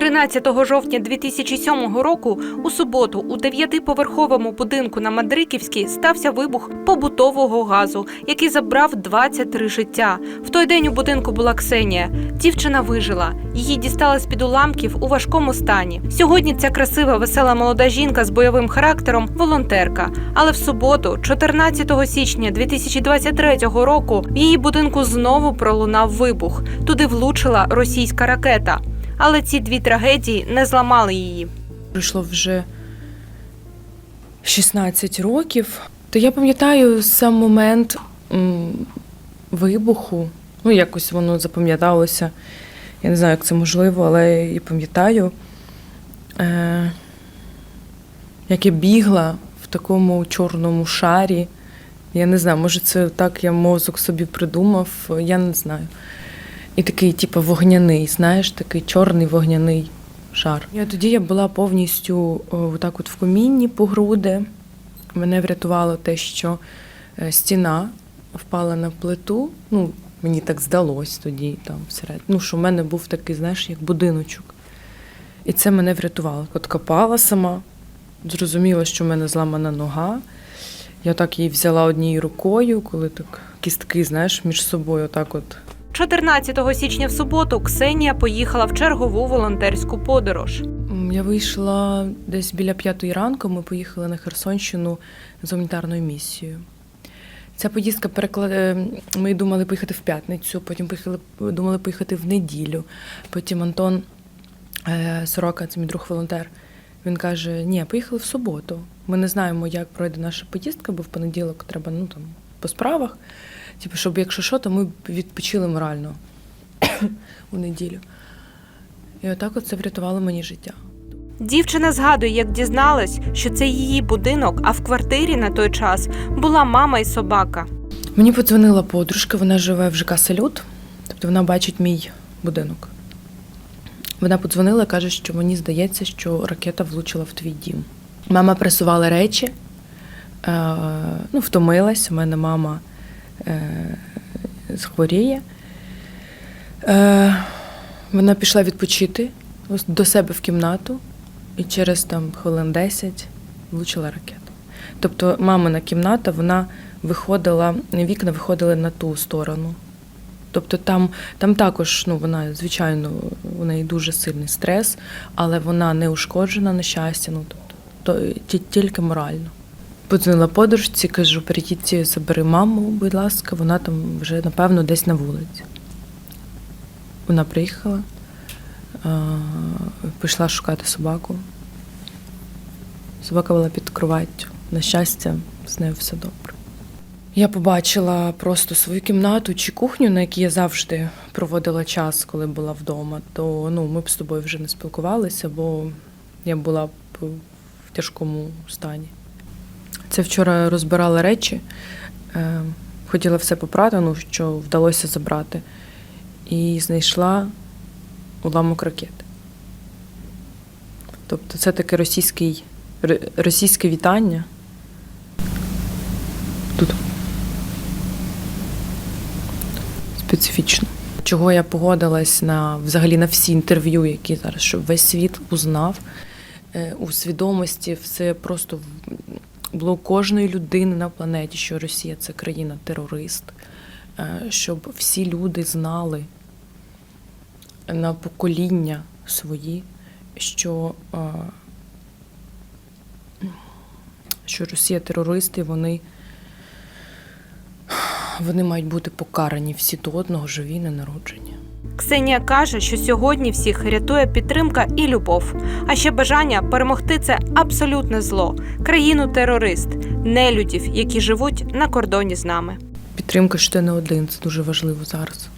13 жовтня 2007 року у суботу у дев'ятиповерховому будинку на Мадриківській стався вибух побутового газу, який забрав 23 життя. В той день у будинку була Ксенія. Дівчина вижила. Її дістали з під уламків у важкому стані. Сьогодні ця красива, весела молода жінка з бойовим характером волонтерка. Але в суботу, 14 січня 2023 року, в її будинку знову пролунав вибух. Туди влучила російська ракета. Але ці дві трагедії не зламали її. Пройшло вже 16 років. То я пам'ятаю сам момент вибуху. Ну, якось воно запам'яталося. Я не знаю, як це можливо, але я пам'ятаю, е, як я бігла в такому чорному шарі. Я не знаю, може, це так я мозок собі придумав, я не знаю. І такий, типу, вогняний, знаєш, такий чорний вогняний шар. Я тоді я була повністю о, так от в комінні по груди. Мене врятувало те, що е, стіна впала на плиту. Ну, мені так здалось тоді, там всередині. Ну, що в мене був такий, знаєш, як будиночок. І це мене врятувало. От копала сама, зрозуміла, що в мене зламана нога. Я так її взяла однією рукою, коли так кістки, знаєш, між собою отак от 14 січня в суботу Ксенія поїхала в чергову волонтерську подорож. Я вийшла десь біля п'ятої ранку. Ми поїхали на Херсонщину з гуманітарною місією. Ця поїздка переклад... е, Ми думали поїхати в п'ятницю, потім поїхали, думали поїхати в неділю. Потім Антон е, Сорока, це мій друг волонтер. Він каже: ні, поїхали в суботу. Ми не знаємо, як пройде наша поїздка, бо в понеділок треба ну, там, по справах. Типу, щоб якщо що, то ми відпочили морально у неділю. І отак от це врятувало мені життя. Дівчина згадує, як дізналась, що це її будинок, а в квартирі на той час була мама і собака. Мені подзвонила подружка, вона живе в ЖК Салют, тобто вона бачить мій будинок. Вона подзвонила, каже, що мені здається, що ракета влучила в твій дім. Мама пресувала речі, ну, втомилась. У мене мама е, захворіє. Е, вона пішла відпочити до себе в кімнату, і через там хвилин 10 влучила ракета. Тобто мамина кімната, вона виходила, вікна виходили на ту сторону. Тобто там, там також, ну, вона, звичайно, у неї дуже сильний стрес, але вона не ушкоджена, на щастя, ну, тобто, то, тільки морально. Подзвонила подружці, кажу, перейдіть, забери маму, будь ласка, вона там вже, напевно, десь на вулиці. Вона приїхала, пішла шукати собаку. Собака була під кроваттю. На щастя, з нею все добре. Я побачила просто свою кімнату чи кухню, на якій я завжди проводила час, коли була вдома. То ну, ми б з тобою вже не спілкувалися, бо я була б в тяжкому стані. Це вчора розбирала речі, е, хотіла все попрати, ну, що вдалося забрати, і знайшла уламок ракети. Тобто це таке російський, російське вітання. Тут специфічно. Чого я погодилась на взагалі на всі інтерв'ю, які зараз, щоб весь світ узнав е, у свідомості, все просто було кожної людини на планеті, що Росія це країна-терорист, е, щоб всі люди знали на покоління свої, що, е, що Росія терористи, вони, вони мають бути покарані всі до одного, живі, ненароджені. Ксенія каже, що сьогодні всіх рятує підтримка і любов, а ще бажання перемогти це абсолютне зло, країну терорист, нелюдів, які живуть на кордоні з нами. Підтримка, ти не один, це дуже важливо зараз.